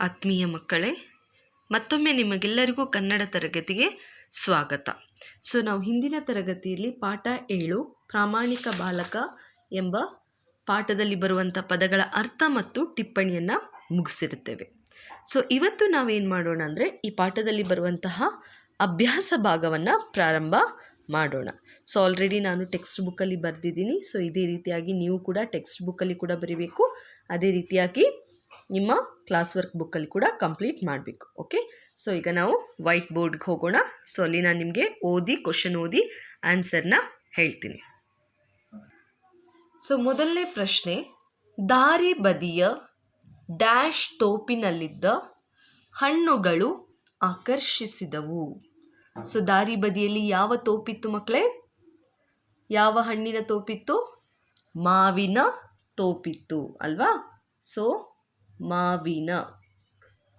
ಆತ್ಮೀಯ ಮಕ್ಕಳೇ, ಮತ್ತೊಮ್ಮೆ ನಿಮಗೆಲ್ಲರಿಗೂ ಕನ್ನಡ ತರಗತಿಗೆ ಸ್ವಾಗತ. ಸೊ, ನಾವು ಹಿಂದಿನ ತರಗತಿಯಲ್ಲಿ ಪಾಠ ಏಳು, ಪ್ರಾಮಾಣಿಕ ಬಾಲಕ ಎಂಬ ಪಾಠದಲ್ಲಿ ಬರುವಂಥ ಪದಗಳ ಅರ್ಥ ಮತ್ತು ಟಿಪ್ಪಣಿಯನ್ನು ಮುಗಿಸಿರುತ್ತೇವೆ. ಸೊ, ಇವತ್ತು ನಾವೇನು ಮಾಡೋಣ ಅಂದರೆ, ಈ ಪಾಠದಲ್ಲಿ ಬರುವಂತಹ ಅಭ್ಯಾಸ ಭಾಗವನ್ನು ಪ್ರಾರಂಭ ಮಾಡೋಣ. ಸೊ ಆಲ್ರೆಡಿ ನಾನು ಟೆಕ್ಸ್ಟ್ ಬುಕ್ಕಲ್ಲಿ ಬರೆದಿದ್ದೀನಿ. ಸೊ, ಇದೇ ರೀತಿಯಾಗಿ ನೀವು ಕೂಡ ಟೆಕ್ಸ್ಟ್ ಬುಕ್ಕಲ್ಲಿ ಕೂಡ ಬರೀಬೇಕು. ಅದೇ ರೀತಿಯಾಗಿ ನಿಮ್ಮ ಕ್ಲಾಸ್ ವರ್ಕ್ ಬುಕ್ಕಲ್ಲಿ ಕೂಡ ಕಂಪ್ಲೀಟ್ ಮಾಡಬೇಕು ಓಕೆ ಸೊ ಈಗ ನಾವು ವೈಟ್ ಬೋರ್ಡ್ಗೆ ಹೋಗೋಣ. ಸೊ ಅಲ್ಲಿ ನಾನು ನಿಮಗೆ ಓದಿ ಕ್ವಶನ್ ಓದಿ ಆನ್ಸರ್ನ ಹೇಳ್ತೀನಿ. ಸೊ ಮೊದಲನೇ ಪ್ರಶ್ನೆ, ದಾರಿ ಬದಿಯ ಡ್ಯಾಶ್ ತೋಪಿನಲ್ಲಿದ್ದ ಹಣ್ಣುಗಳು ಆಕರ್ಷಿಸಿದವು. ಸೊ ದಾರಿ ಬದಿಯಲ್ಲಿ ಯಾವ ತೋಪಿತ್ತು ಮಕ್ಕಳೇ ಯಾವ ಹಣ್ಣಿನ ತೋಪಿತ್ತು? ಮಾವಿನ ತೋಪಿತ್ತು, ಅಲ್ವಾ? ಸೊ ಮಾವಿನ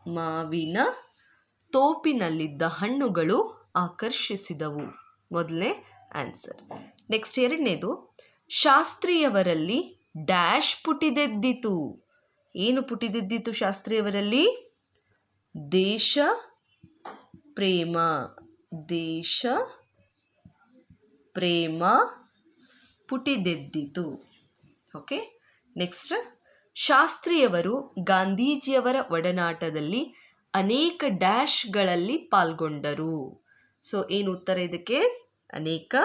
ಮಾವಿನ ತೋಪಿನಲ್ಲಿದ್ದ ಹಣ್ಣುಗಳು ಆಕರ್ಷಿಸಿದವು. ಮೊದಲನೇ ಆನ್ಸರ್. ನೆಕ್ಸ್ಟ್ ಎರಡನೇದು, ಶಾಸ್ತ್ರಿಯವರಲ್ಲಿ ಡ್ಯಾಶ್ ಪುಟಿದೆದ್ದಿತು. ಏನು ಪುಟಿದೆದ್ದಿತು ಶಾಸ್ತ್ರಿಯವರಲ್ಲಿ? ದೇಶ ಪ್ರೇಮ ದೇಶ ಪ್ರೇಮ ಪುಟಿದೆದ್ದಿತು. ಓಕೆ, ನೆಕ್ಸ್ಟ್ ಶಾಸ್ತ್ರಿಯವರು ಗಾಂಧೀಜಿಯವರ ಒಡನಾಟದಲ್ಲಿ ಅನೇಕ ಡ್ಯಾಶ್ಗಳಲ್ಲಿ ಪಾಲ್ಗೊಂಡರು. ಸೊ, ಏನು ಉತ್ತರ ಇದಕ್ಕೆ? ಅನೇಕ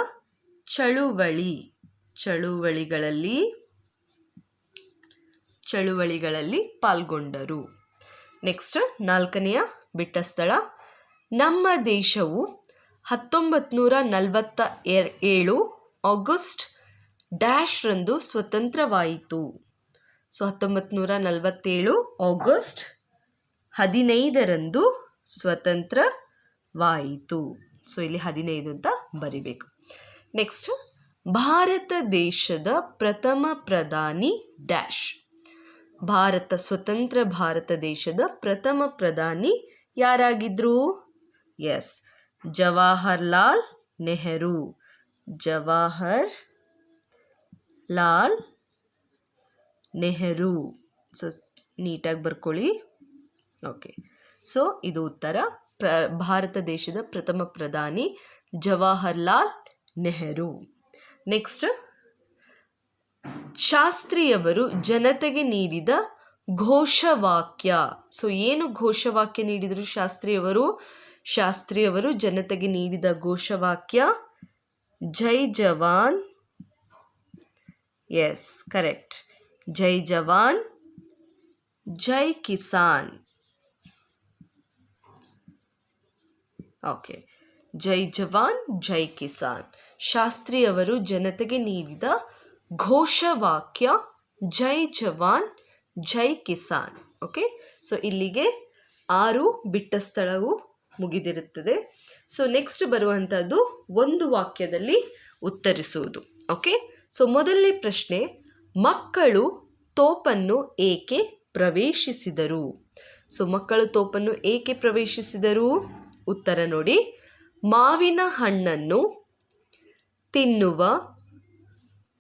ಚಳುವಳಿ. ಚಳುವಳಿಗಳಲ್ಲಿ ಚಳುವಳಿಗಳಲ್ಲಿ ಪಾಲ್ಗೊಂಡರು. ನೆಕ್ಸ್ಟ್, ನಾಲ್ಕನೆಯ ಬಿಟ್ಟ ಸ್ಥಳ. ನಮ್ಮ ದೇಶವು ಹತ್ತೊಂಬತ್ತು ನೂರ ನಲವತ್ತ ಏಳು ಆಗಸ್ಟ್ ಡ್ಯಾಶ್ರಂದು ಸ್ವತಂತ್ರವಾಯಿತು. ಸೊ ಹತ್ತೊಂಬತ್ತು ನೂರ ನಲವತ್ತೇಳು ಆಗಸ್ಟ್ ಹದಿನೈದರಂದು ಸ್ವತಂತ್ರವಾಯಿತು. ಸೊ ಇಲ್ಲಿ ಹದಿನೈದು ಅಂತ ಬರಿಬೇಕು. ನೆಕ್ಸ್ಟ್ ಭಾರತ ದೇಶದ ಪ್ರಥಮ ಪ್ರಧಾನಿ ಡ್ಯಾಶ್. ಭಾರತ, ಸ್ವತಂತ್ರ ಭಾರತ ದೇಶದ ಪ್ರಥಮ ಪ್ರಧಾನಿ ಯಾರಾಗಿದ್ರು? ಎಸ್ ಜವಾಹರ್ಲಾಲ್ ನೆಹರು. ಜವಾಹರ್ ಲಾಲ್ ನೆಹರು. ಸೊ ನೀಟಾಗಿ ಬರ್ಕೊಳ್ಳಿ. ಓಕೆ ಸೊ ಇದು ಉತ್ತರ. ಪ್ರ, ಭಾರತ ದೇಶದ ಪ್ರಥಮ ಪ್ರಧಾನಿ ಜವಾಹರ್ಲಾಲ್ ನೆಹರು. ನೆಕ್ಸ್ಟ್ ಶಾಸ್ತ್ರಿಯವರು ಜನತೆಗೆ ನೀಡಿದ ಘೋಷವಾಕ್ಯ. ಸೊ ಏನು ಘೋಷವಾಕ್ಯ ನೀಡಿದರು ಶಾಸ್ತ್ರಿಯವರು? ಶಾಸ್ತ್ರಿಯವರು ಜನತೆಗೆ ನೀಡಿದ ಘೋಷವಾಕ್ಯ, ಜೈ ಜವಾನ್. ಎಸ್ ಕರೆಕ್ಟ್ ಜೈ ಜವಾನ್, ಜೈ ಕಿಸಾನ್. ಓಕೆ ಜೈ ಜವಾನ್, ಜೈ ಕಿಸಾನ್. ಶಾಸ್ತ್ರಿಯವರು ಜನತೆಗೆ ನೀಡಿದ ಘೋಷವಾಕ್ಯ, ಜೈ ಜವಾನ್, ಜೈ ಕಿಸಾನ್. ಓಕೆ ಸೊ ಇಲ್ಲಿಗೆ ಆರು ಬಿಟ್ಟ ಸ್ಥಳವು ಮುಗಿದಿರುತ್ತದೆ. ಸೊ ನೆಕ್ಸ್ಟ್ ಬರುವಂಥದ್ದು ಒಂದು ವಾಕ್ಯದಲ್ಲಿ ಉತ್ತರಿಸುವುದು. ಓಕೆ ಸೊ ಮೊದಲನೇ ಪ್ರಶ್ನೆ ಮಕ್ಕಳು ತೋಪನ್ನು ಏಕೆ ಪ್ರವೇಶಿಸಿದರು? ಸೊ, ಮಕ್ಕಳು ತೋಪನ್ನು ಏಕೆ ಪ್ರವೇಶಿಸಿದರು? ಉತ್ತರ ನೋಡಿ. ಮಾವಿನ ಹಣ್ಣನ್ನು ತಿನ್ನುವ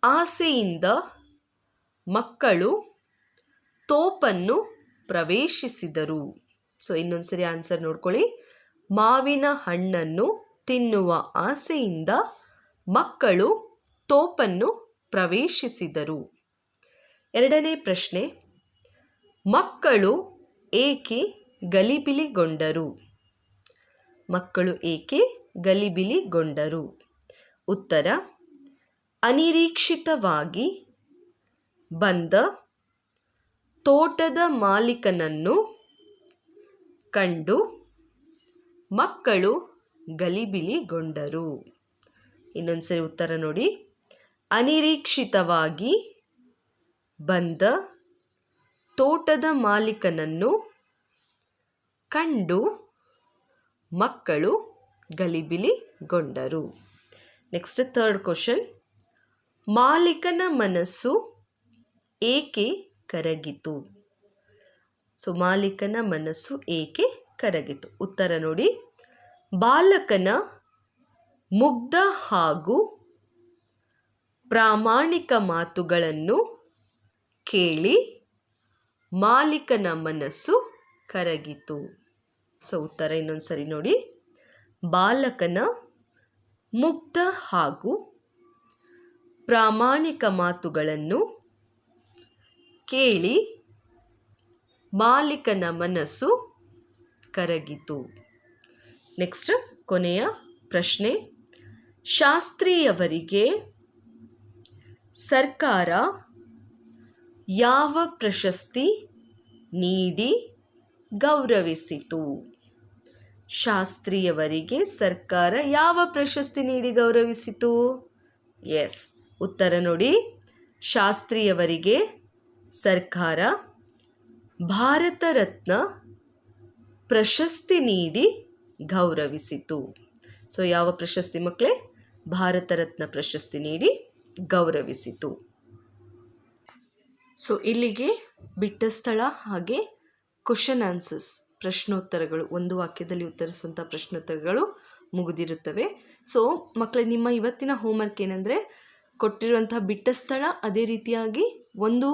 ಆಸೆಯಿಂದ ಮಕ್ಕಳು ತೋಪನ್ನು ಪ್ರವೇಶಿಸಿದರು. ಸೊ ಇನ್ನೊಂದ್ಸರಿ ಆನ್ಸರ್ ನೋಡ್ಕೊಳ್ಳಿ. ಮಾವಿನ ಹಣ್ಣನ್ನು ತಿನ್ನುವ ಆಸೆಯಿಂದ ಮಕ್ಕಳು ತೋಪನ್ನು ಪ್ರವೇಶಿಸಿದರು. ಎರಡನೇ ಪ್ರಶ್ನೆ, ಮಕ್ಕಳು ಏಕೆ ಗಲಿಬಿಲಿಗೊಂಡರು? ಮಕ್ಕಳು ಏಕೆ ಗಲಿಬಿಲಿಗೊಂಡರು? ಉತ್ತರ, ಅನಿರೀಕ್ಷಿತವಾಗಿ ಬಂದ ತೋಟದ ಮಾಲೀಕನನ್ನು ಕಂಡು ಮಕ್ಕಳು ಗಲಿಬಿಲಿಗೊಂಡರು. ಇನ್ನೊಂದ್ಸರಿ ಉತ್ತರ ನೋಡಿ. ಅನಿರೀಕ್ಷಿತವಾಗಿ ಬಂದ ತೋಟದ ಮಾಲೀಕನನ್ನು ಕಂಡು ಮಕ್ಕಳು ಗಲಿಬಿಲಿಗೊಂಡರು. ನೆಕ್ಸ್ಟ್ ಥರ್ಡ್ ಕ್ವಶನ್ ಮಾಲೀಕನ ಮನಸ್ಸು ಏಕೆ ಕರಗಿತು? ಸೊ ಮಾಲೀಕನ ಮನಸ್ಸು ಏಕೆ ಕರಗಿತು? ಉತ್ತರ ನೋಡಿ. ಬಾಲಕನ ಮುಗ್ಧ ಹಾಗೂ ಪ್ರಾಮಾಣಿಕ ಮಾತುಗಳನ್ನು ಕೇಳಿ ಮಾಲೀಕನ ಮನಸ್ಸು ಕರಗಿತು. ಸೊ, ಉತ್ತರ ಇನ್ನೊಂದು ಸರಿ ನೋಡಿ. ಬಾಲಕನ ಮುಕ್ತ ಹಾಗೂ ಪ್ರಾಮಾಣಿಕ ಮಾತುಗಳನ್ನು ಕೇಳಿ ಮಾಲೀಕನ ಮನಸ್ಸು ಕರಗಿತು. ನೆಕ್ಸ್ಟ್ ಕೊನೆಯ ಪ್ರಶ್ನೆ. ಶಾಸ್ತ್ರಿಯವರಿಗೆ ಸರ್ಕಾರ ಯಾವ ಪ್ರಶಸ್ತಿ ನೀಡಿ ಗೌರವಿಸಿತು? ಶಾಸ್ತ್ರಿಯವರಿಗೆ ಸರ್ಕಾರ ಯಾವ ಪ್ರಶಸ್ತಿ ನೀಡಿ ಗೌರವಿಸಿತು? ಎಸ್. ಉತ್ತರ ನೋಡಿ. ಶಾಸ್ತ್ರಿಯವರಿಗೆ ಸರ್ಕಾರ ಭಾರತ ರತ್ನ ಪ್ರಶಸ್ತಿ ನೀಡಿ ಗೌರವಿಸಿತು. ಸೊ ಯಾವ ಪ್ರಶಸ್ತಿ ಮಕ್ಕಳೇ? ಭಾರತ ರತ್ನ ಪ್ರಶಸ್ತಿ ನೀಡಿ ಗೌರವಿಸಿತು. ಸೊ ಇಲ್ಲಿಗೆ ಬಿಟ್ಟ ಸ್ಥಳ ಹಾಗೆ ಕ್ವಶನ್ ಆನ್ಸರ್ಸ್ ಪ್ರಶ್ನೋತ್ತರಗಳು, ಒಂದು ವಾಕ್ಯದಲ್ಲಿ ಉತ್ತರಿಸುವಂಥ ಪ್ರಶ್ನೋತ್ತರಗಳು ಮುಗಿದಿರುತ್ತವೆ. ಸೊ ಮಕ್ಕಳೇ ನಿಮ್ಮ ಇವತ್ತಿನ ಹೋಮ್ವರ್ಕ್ ಏನಂದರೆ ಕೊಟ್ಟಿರುವಂತಹ ಬಿಟ್ಟ ಸ್ಥಳ ಅದೇ ರೀತಿಯಾಗಿ ಒಂದು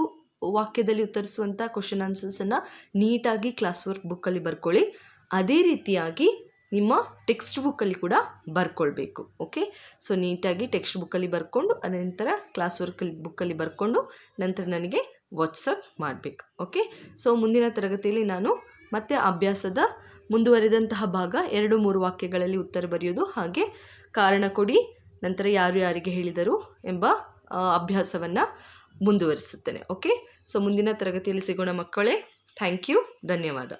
ವಾಕ್ಯದಲ್ಲಿ ಉತ್ತರಿಸುವಂಥ ಕ್ವಶನ್ ಆನ್ಸರ್ಸನ್ನು ನೀಟಾಗಿ ಕ್ಲಾಸ್ ವರ್ಕ್ ಬುಕ್ಕಲ್ಲಿ ಬರ್ಕೊಳ್ಳಿ. ಅದೇ ರೀತಿಯಾಗಿ ನಿಮ್ಮ ಟೆಕ್ಸ್ಟ್ ಬುಕ್ಕಲ್ಲಿ ಕೂಡ ಬರ್ಕೊಳ್ಬೇಕು ಓಕೆ ಸೊ ನೀಟಾಗಿ ಟೆಕ್ಸ್ಟ್ ಬುಕ್ಕಲ್ಲಿ ಬರ್ಕೊಂಡು ಅನಂತರ ಕ್ಲಾಸ್ ವರ್ಕಲ್ಲಿ ಬುಕ್ಕಲ್ಲಿ ಬರ್ಕೊಂಡು, ನಂತರ ನನಗೆ ವಾಟ್ಸಪ್ ಮಾಡಬೇಕು ಓಕೆ ಸೊ ಮುಂದಿನ ತರಗತಿಯಲ್ಲಿ ನಾನು ಮತ್ತೆ ಅಭ್ಯಾಸದ ಮುಂದುವರಿದಂತಹ ಭಾಗ ಎರಡು ಮೂರು ವಾಕ್ಯಗಳಲ್ಲಿ ಉತ್ತರ ಬರೆಯೋದು. ಹಾಗೆ ಕಾರಣ ಕೊಡಿ, ನಂತರ ಯಾರು ಯಾರಿಗೆ ಹೇಳಿದರು ಎಂಬ ಅಭ್ಯಾಸವನ್ನು ಮುಂದುವರಿಸುತ್ತೇನೆ ಓಕೆ ಸೊ ಮುಂದಿನ ತರಗತಿಯಲ್ಲಿ ಸಿಗೋಣ ಮಕ್ಕಳೇ ಥ್ಯಾಂಕ್ ಯು ಧನ್ಯವಾದ.